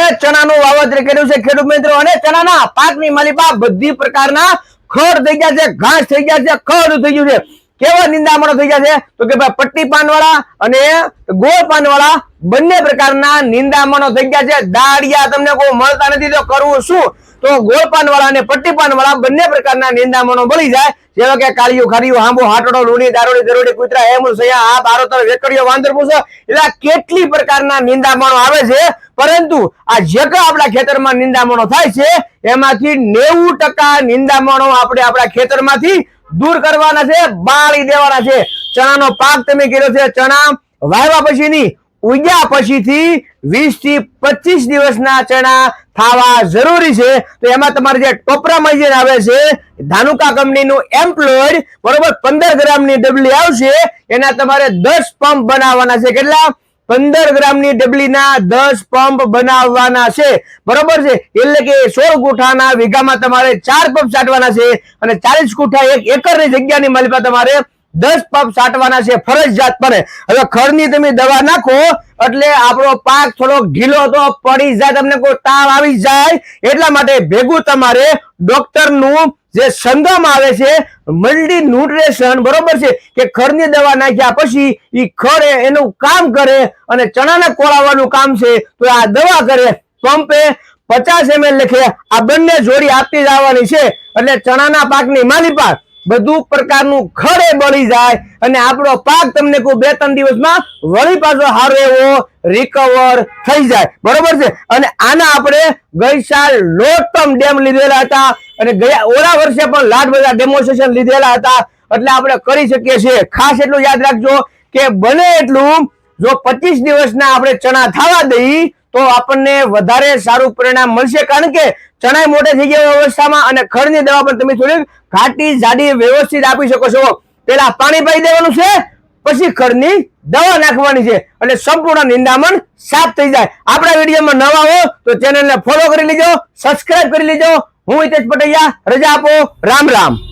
એ ચણાનું વાવતર કર્યું છે ખેડૂત મિત્રો. અને ચણાના પાકની માલિપા બધી પ્રકારના ખડ થઈ ગયા છે, ઘાસ થઈ ગયા છે, ખડ થઈ ગયું છે. કેવા નિંદામણો થઈ ગયા છે? તો કે ભાઈ પટ્ટી પાનવાળા અને ગોળ પાનવાળા બંને પ્રકારના નિંદામણો થઈ ગયા છે. દાળિયા તમને કોઈ મળતા નથી, તો કરવું શું? તો ગોળ પાનવાળા અને પટ્ટી પાનવાળા બંને પ્રકારના નિંદામણો બળી જાય. જેવા કે કાળિયું, ખારીયું હાંબો હાટડો, લૂણી, દારોડી, દરોડી, કુતરા, હેમુલ, સયા આ બારોતર વેકડીઓ વાંદર પૂછો એટલે કેટલી પ્રકારના નિંદામણો આવે છે. પરંતુ આ જે આપણા ખેતરમાં નિંદામણો થાય છે, એમાંથી નેવું ટકા નિંદામણો આપણે આપણા ખેતરમાંથી દૂર કરવાના છે, બાળી દેવાના છે. ચણાનો પાક તમે કર્યો છે, ચણા વાવ્યા પછીની ઉગ્યા પછીથી વીસથી પચીસ દિવસના ચણા થવા જરૂરી છે. તો એમાં તમારે જે ટોપરા જે આવે છે, ધાનુકા કંપનીનું એમ્પ્લોયડ બરોબર પંદર ગ્રામની ડબલી આવશે, એના તમારે દસ પંપ બનાવવાના છે. કેટલા? પંદર ગ્રામની ડબલીના દસ પંપ બનાવવાના છે. બરોબર છે? એટલે કે સોળ ગુઠાના વીઘામાં તમારે ચાર પંપ છાંટવાના છે અને ચાલીસ ગુઠા એક એકરની જગ્યાની માલિકા તમારે દસ પંપ છાંટવાના છે, ફરજિયાત પડે હવે ખરની તમે દવા નાખો, એટલે આપણો પાક થોડો ઢીલો તો પડી જાય, તમને કોઈ તાવ આવી જાય, એટલા માટે ભેગું તમારે ડોક્ટરનું જે સંગમ આવે છે મલ્ટી ન્યુટ્રેશન બરોબર છે, કે ખરની દવા નાખ્યા પછી એ ખર એનું કામ કરે અને ચણાને કોળાવવાનું કામ છે, તો આ દવા કરે, પંપે પચાસ એમએલ લખે, આ બંને જોડી આપતી જવાની છે, એટલે ચણાના પાકની માલિપા બધું પ્રકારનું ખડે બળી જાય અને આપણો પાક તમને કોઈ બે ત્રણ દિવસમાં વળી પાછો સારો એવો રિકવર થઈ જાય. બરોબર છે? અને આના આપણે ગઈ સાલ લોટમ ડેમ લીધેલા હતા અને ગયા ઓલા વર્ષે પણ લાટ બધા ડેમોન્સ્ટ્રેશન લીધેલા હતા. એટલે આપણે કરી શકીએ છીએ. ખાસ એટલું યાદ રાખજો કે બને એટલું જો પચીસ દિવસના આપણે ચણા થવા દઈ તો આપણને વધારે સારું પરિણામ મળશે. કારણ કે ચણા મોટે થઈ ગયા અવસ્થામાં અને ખડની દવા પણ તમે થોડીક ઘાટી જાડી વ્યવસ્થિત આપી શકો છો. પેલા પાણી પાઈ દેવાનું છે, પછી ખડની દવા નાખવાની છે એટલે સંપૂર્ણ નિંદામણ સાફ થઈ જાય. આપણા વિડીયોમાં નવા હો તો ચેનલને ફોલો કરી લેજો, સબસ્ક્રાઇબ કરી લેજો. હું હિતેશ પટૈયા રજા આપો. રામ રામ.